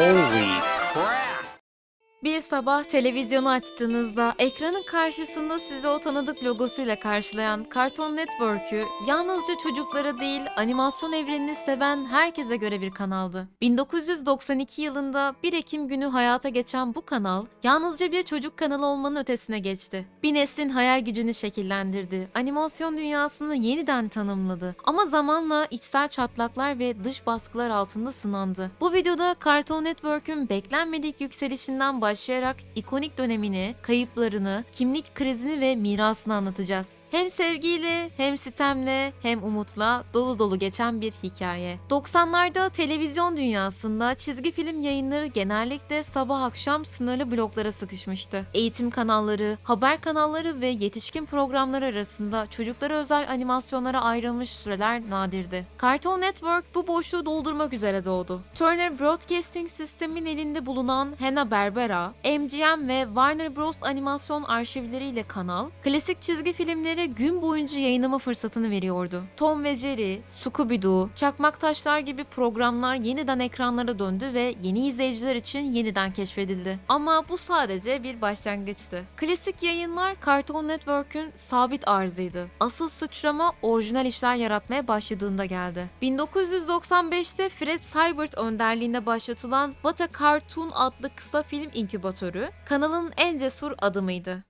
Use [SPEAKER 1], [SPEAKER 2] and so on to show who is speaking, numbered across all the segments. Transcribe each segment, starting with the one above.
[SPEAKER 1] Holy crap!
[SPEAKER 2] Sabah televizyonu açtığınızda ekranın karşısında sizi o tanıdık logosuyla karşılayan Cartoon Network'ü yalnızca çocuklara değil animasyon evrenini seven herkese göre bir kanaldı. 1992 yılında 1 Ekim günü hayata geçen bu kanal yalnızca bir çocuk kanalı olmanın ötesine geçti. Bir neslin hayal gücünü şekillendirdi, animasyon dünyasını yeniden tanımladı ama zamanla içsel çatlaklar ve dış baskılar altında sınandı. Bu videoda Cartoon Network'ün beklenmedik yükselişinden başlayarak ikonik dönemini, kayıplarını, kimlik krizini ve mirasını anlatacağız. Hem sevgiyle, hem sitemle, hem umutla dolu dolu geçen bir hikaye. 90'larda televizyon dünyasında çizgi film yayınları genellikle sabah akşam sınırlı bloklara sıkışmıştı. Eğitim kanalları, haber kanalları ve yetişkin programlar arasında çocuklara özel animasyonlara ayrılmış süreler nadirdi. Cartoon Network bu boşluğu doldurmak üzere doğdu. Turner Broadcasting System'in elinde bulunan Hanna-Barbera, MGM ve Warner Bros. animasyon arşivleriyle kanal, klasik çizgi filmleri gün boyunca yayınlama fırsatını veriyordu. Tom ve Jerry, Scooby-Doo, Çakmak Taşlar gibi programlar yeniden ekranlara döndü ve yeni izleyiciler için yeniden keşfedildi. Ama bu sadece bir başlangıçtı. Klasik yayınlar Cartoon Network'ün sabit arzıydı. Asıl sıçrama orijinal işler yaratmaya başladığında geldi. 1995'te Fred Seibert önderliğinde başlatılan What a Cartoon adlı kısa film inkübatörü kanalın en cesur adımıydı.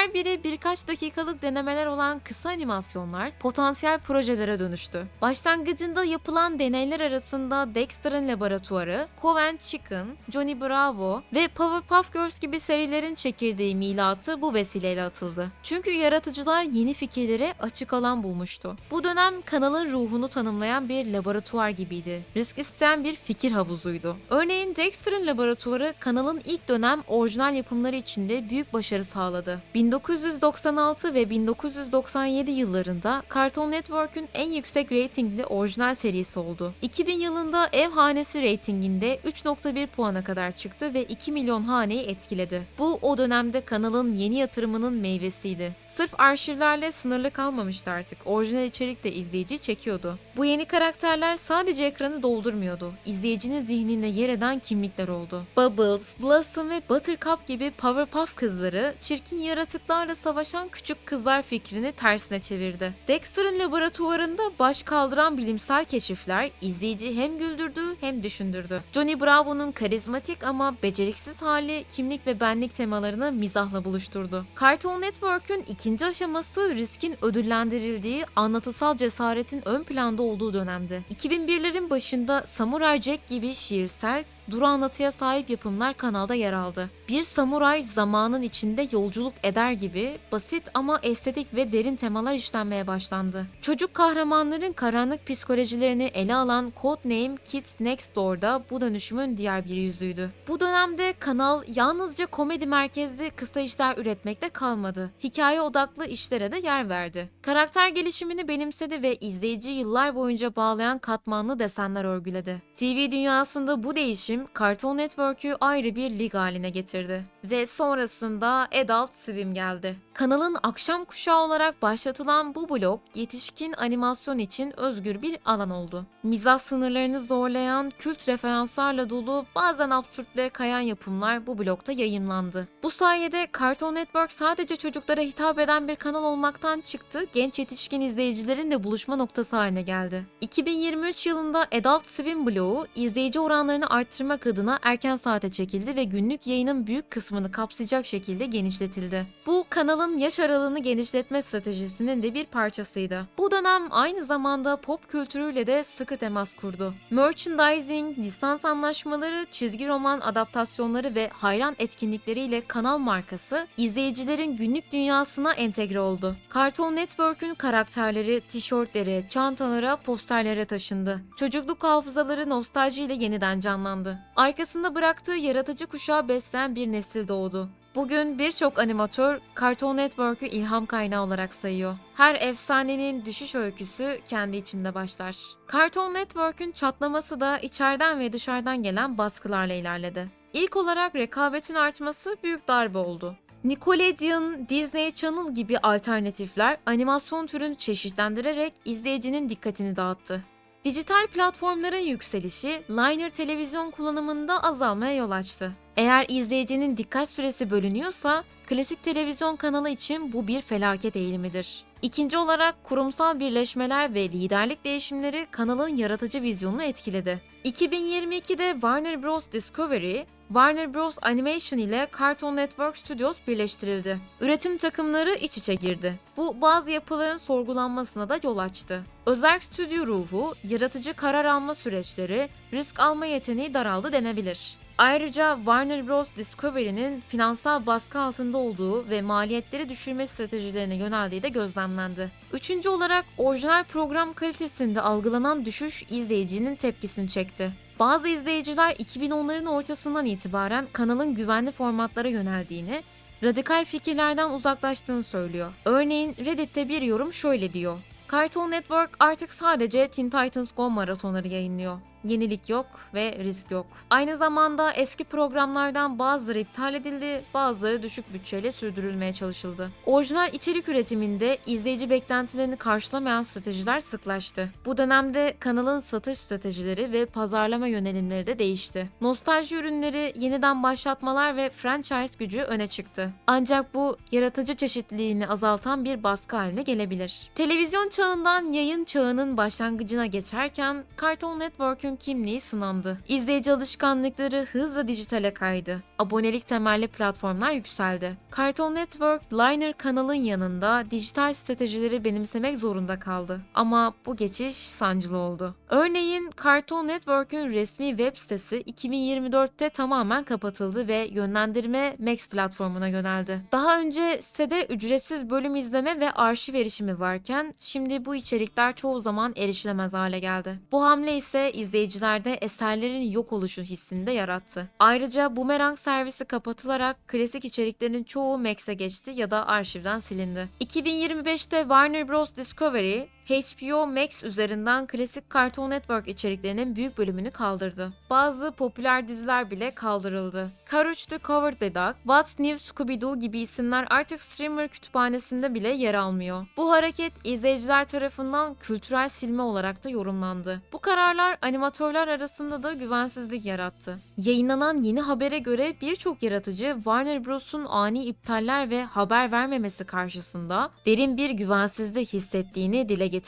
[SPEAKER 2] Her biri birkaç dakikalık denemeler olan kısa animasyonlar potansiyel projelere dönüştü. Başlangıcında yapılan deneyler arasında Dexter'ın Laboratuvarı, Coven Chicken, Johnny Bravo ve Powerpuff Girls gibi serilerin çekirdeği milatı bu vesileyle atıldı. Çünkü yaratıcılar yeni fikirlere açık alan bulmuştu. Bu dönem kanalın ruhunu tanımlayan bir laboratuvar gibiydi. Risk isteyen bir fikir havuzuydu. Örneğin Dexter'ın Laboratuvarı kanalın ilk dönem orijinal yapımları içinde büyük başarı sağladı. 1996 ve 1997 yıllarında Cartoon Network'ün en yüksek reytingli orijinal serisi oldu. 2000 yılında Ev Hanesi reytinginde 3.1 puana kadar çıktı ve 2 milyon haneyi etkiledi. Bu o dönemde kanalın yeni yatırımının meyvesiydi. Sırf arşivlerle sınırlı kalmamıştı artık. Orijinal içerik de izleyici çekiyordu. Bu yeni karakterler sadece ekranı doldurmuyordu. İzleyicinin zihninde yer eden kimlikler oldu. Bubbles, Blossom ve Buttercup gibi Powerpuff kızları çirkin yaratıklarla savaşan küçük kızlar fikrini tersine çevirdi. Dexter'ın laboratuvarında baş kaldıran bilimsel keşifler izleyici hem güldürdü hem düşündürdü. Johnny Bravo'nun karizmatik ama beceriksiz hali kimlik ve benlik temalarını mizahla buluşturdu. Cartoon Network'ün ikinci aşaması riskin ödüllendirildiği anlatısal cesaretin ön planda olduğu dönemdi. 2001'lerin başında Samurai Jack gibi şiirsel, duru anlatıya sahip yapımlar kanalda yer aldı. Bir samuray zamanın içinde yolculuk eder gibi basit ama estetik ve derin temalar işlenmeye başlandı. Çocuk kahramanların karanlık psikolojilerini ele alan Codename Kids Next Door'da bu dönüşümün diğer bir yüzüydü. Bu dönemde kanal yalnızca komedi merkezli kısa işler üretmekte kalmadı. Hikaye odaklı işlere de yer verdi. Karakter gelişimini benimsedi ve izleyici yıllar boyunca bağlayan katmanlı desenler örgüledi. TV dünyasında bu değişim Cartoon Network'ü ayrı bir lig haline getirdi. Ve sonrasında Adult Swim geldi. Kanalın akşam kuşağı olarak başlatılan bu blok yetişkin animasyon için özgür bir alan oldu. Mizah sınırlarını zorlayan kült referanslarla dolu bazen absürtle kayan yapımlar bu blokta yayınlandı. Bu sayede Cartoon Network sadece çocuklara hitap eden bir kanal olmaktan çıktı, genç yetişkin izleyicilerin de buluşma noktası haline geldi. 2023 yılında Adult Swim bloğu izleyici oranlarını arttırmak adına erken saate çekildi ve günlük yayının büyük kısmını kapsayacak şekilde genişletildi. Bu kanalın yaş aralığını genişletme stratejisinin de bir parçasıydı. Bu dönem aynı zamanda pop kültürüyle de sıkı temas kurdu. Merchandising, lisans anlaşmaları, çizgi roman adaptasyonları ve hayran etkinlikleriyle kanal markası izleyicilerin günlük dünyasına entegre oldu. Cartoon Network'ün karakterleri tişörtlere, çantalara, posterlere taşındı. Çocukluk hafızaları nostaljiyle yeniden canlandı. Arkasında bıraktığı yaratıcı kuşağı besleyen bir nesil doğdu. Bugün birçok animatör Cartoon Network'ü ilham kaynağı olarak sayıyor. Her efsanenin düşüş öyküsü kendi içinde başlar. Cartoon Network'ün çatlaması da içeriden ve dışarıdan gelen baskılarla ilerledi. İlk olarak rekabetin artması büyük darbe oldu. Nickelodeon, Disney Channel gibi alternatifler animasyon türünü çeşitlendirerek izleyicinin dikkatini dağıttı. Dijital platformların yükselişi linear televizyon kullanımında azalmaya yol açtı. Eğer izleyicinin dikkat süresi bölünüyorsa klasik televizyon kanalı için bu bir felaket eğilimidir. İkinci olarak kurumsal birleşmeler ve liderlik değişimleri kanalın yaratıcı vizyonunu etkiledi. 2022'de Warner Bros. Discovery, Warner Bros. Animation ile Cartoon Network Studios birleştirildi. Üretim takımları iç içe girdi. Bu bazı yapıların sorgulanmasına da yol açtı. Özel stüdyo ruhu, yaratıcı karar alma süreçleri, risk alma yeteneği daraldı denebilir. Ayrıca Warner Bros. Discovery'nin finansal baskı altında olduğu ve maliyetleri düşürme stratejilerine yöneldiği de gözlemlendi. Üçüncü olarak orijinal program kalitesinde algılanan düşüş izleyicinin tepkisini çekti. Bazı izleyiciler 2010'ların ortasından itibaren kanalın güvenli formatlara yöneldiğini, radikal fikirlerden uzaklaştığını söylüyor. Örneğin Reddit'te bir yorum şöyle diyor. Cartoon Network artık sadece Teen Titans Go maratonları yayınlıyor. Yenilik yok ve risk yok. Aynı zamanda eski programlardan bazıları iptal edildi, bazıları düşük bütçeyle sürdürülmeye çalışıldı. Orijinal içerik üretiminde izleyici beklentilerini karşılamayan stratejiler sıklaştı. Bu dönemde kanalın satış stratejileri ve pazarlama yönelimleri de değişti. Nostalji ürünleri, yeniden başlatmalar ve franchise gücü öne çıktı. Ancak bu yaratıcı çeşitliliğini azaltan bir baskı haline gelebilir. Televizyon çağından yayın çağının başlangıcına geçerken Cartoon Network'ün kimliği sınandı. İzleyici alışkanlıkları hızla dijitale kaydı. Abonelik temelli platformlar yükseldi. Cartoon Network, Liner kanalın yanında dijital stratejileri benimsemek zorunda kaldı. Ama bu geçiş sancılı oldu. Örneğin Cartoon Network'ün resmi web sitesi 2024'te tamamen kapatıldı ve yönlendirme Max platformuna yöneldi. Daha önce sitede ücretsiz bölüm izleme ve arşiv erişimi varken şimdi bu içerikler çoğu zaman erişilemez hale geldi. Bu hamle ise izleyicilerde eserlerin yok oluşu hissini de yarattı. Ayrıca Boomerang servisi kapatılarak klasik içeriklerin çoğu Max'e geçti ya da arşivden silindi. 2025'te Warner Bros. Discovery, HBO Max üzerinden klasik Cartoon Network içeriklerinin büyük bölümünü kaldırdı. Bazı popüler diziler bile kaldırıldı. Courage the Cowardly Dog, What's New Scooby-Doo gibi isimler artık streamer kütüphanesinde bile yer almıyor. Bu hareket izleyiciler tarafından kültürel silme olarak da yorumlandı. Bu kararlar animatörler arasında da güvensizlik yarattı. Yayınlanan yeni habere göre birçok yaratıcı Warner Bros'un ani iptaller ve haber vermemesi karşısında derin bir güvensizlik hissettiğini dile getirdi.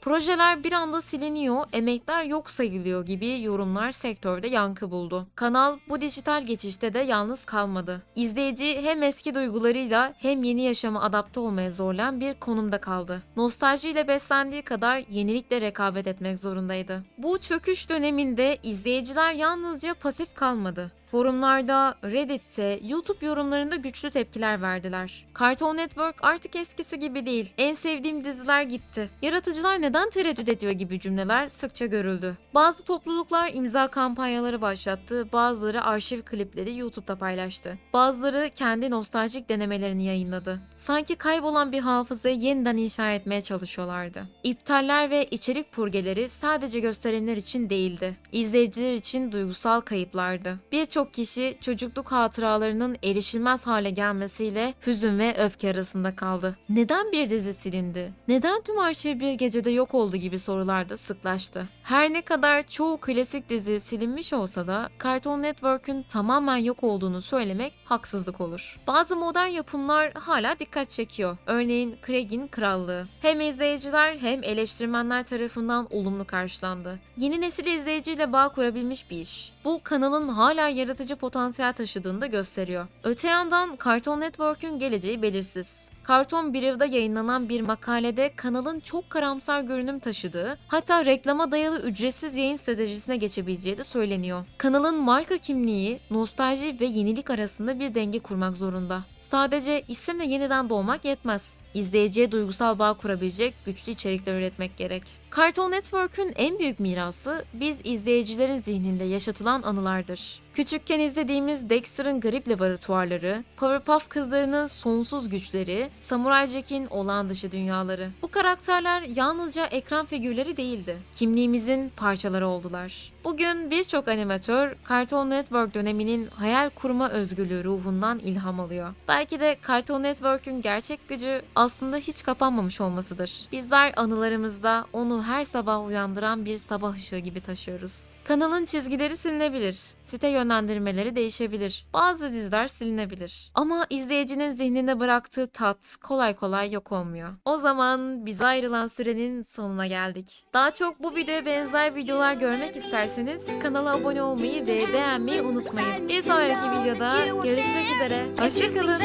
[SPEAKER 2] Projeler bir anda siliniyor, emekler yok sayılıyor gibi yorumlar sektörde yankı buldu. Kanal bu dijital geçişte de yalnız kalmadı. İzleyici hem eski duygularıyla hem yeni yaşama adapte olmaya zorlayan bir konumda kaldı. Nostaljiyle beslendiği kadar yenilikle rekabet etmek zorundaydı. Bu çöküş döneminde izleyiciler yalnızca pasif kalmadı. Forumlarda, Reddit'te, YouTube yorumlarında güçlü tepkiler verdiler. Cartoon Network artık eskisi gibi değil. En sevdiğim diziler gitti. Yaratıcılar neden tereddüt ediyor gibi cümleler sıkça görüldü. Bazı topluluklar imza kampanyaları başlattı, bazıları arşiv klipleri YouTube'da paylaştı. Bazıları kendi nostaljik denemelerini yayınladı. Sanki kaybolan bir hafızayı yeniden inşa etmeye çalışıyorlardı. İptaller ve içerik purgeleri sadece gösterimler için değildi. İzleyiciler için duygusal kayıplardı. Birçok kişi çocukluk hatıralarının erişilmez hale gelmesiyle hüzün ve öfke arasında kaldı. Neden bir dizi silindi? Neden tüm arşiv bir gecede yok oldu gibi sorular da sıklaştı. Her ne kadar çoğu klasik dizi silinmiş olsa da Cartoon Network'ün tamamen yok olduğunu söylemek haksızlık olur. Bazı modern yapımlar hala dikkat çekiyor. Örneğin Craig'in Krallığı. Hem izleyiciler hem eleştirmenler tarafından olumlu karşılandı. Yeni nesil izleyiciyle bağ kurabilmiş bir iş. Bu kanalın hala yaratıcı potansiyel taşıdığını da gösteriyor. Öte yandan Cartoon Network'ün geleceği belirsiz. Karton Brew'da yayınlanan bir makalede kanalın çok karamsar görünüm taşıdığı, hatta reklama dayalı ücretsiz yayın stratejisine geçebileceği de söyleniyor. Kanalın marka kimliği, nostalji ve yenilik arasında bir denge kurmak zorunda. Sadece isimle yeniden doğmak yetmez. İzleyiciye duygusal bağ kurabilecek güçlü içerikler üretmek gerek. Cartoon Network'ün en büyük mirası biz izleyicilerin zihninde yaşatılan anılardır. Küçükken izlediğimiz Dexter'ın garip laboratuvarları, Powerpuff Kızları'nın sonsuz güçleri, Samurai Jack'in olağan dışı dünyaları. Bu karakterler yalnızca ekran figürleri değildi. Kimliğimizin parçaları oldular. Bugün birçok animatör Cartoon Network döneminin hayal kurma özgürlüğü ruhundan ilham alıyor. Belki de Cartoon Network'ün gerçek gücü aslında hiç kapanmamış olmasıdır. Bizler anılarımızda onu her sabah uyandıran bir sabah ışığı gibi taşıyoruz. Kanalın çizgileri silinebilir, site yönlendirmeleri değişebilir, bazı diziler silinebilir. Ama izleyicinin zihninde bıraktığı tat kolay kolay yok olmuyor. O zaman bize ayrılan sürenin sonuna geldik. Daha çok bu videoya benzer videolar görmek isterseniz kanala abone olmayı ve beğenmeyi unutmayın. Bir sonraki videoda görüşmek üzere. Hoşçakalın.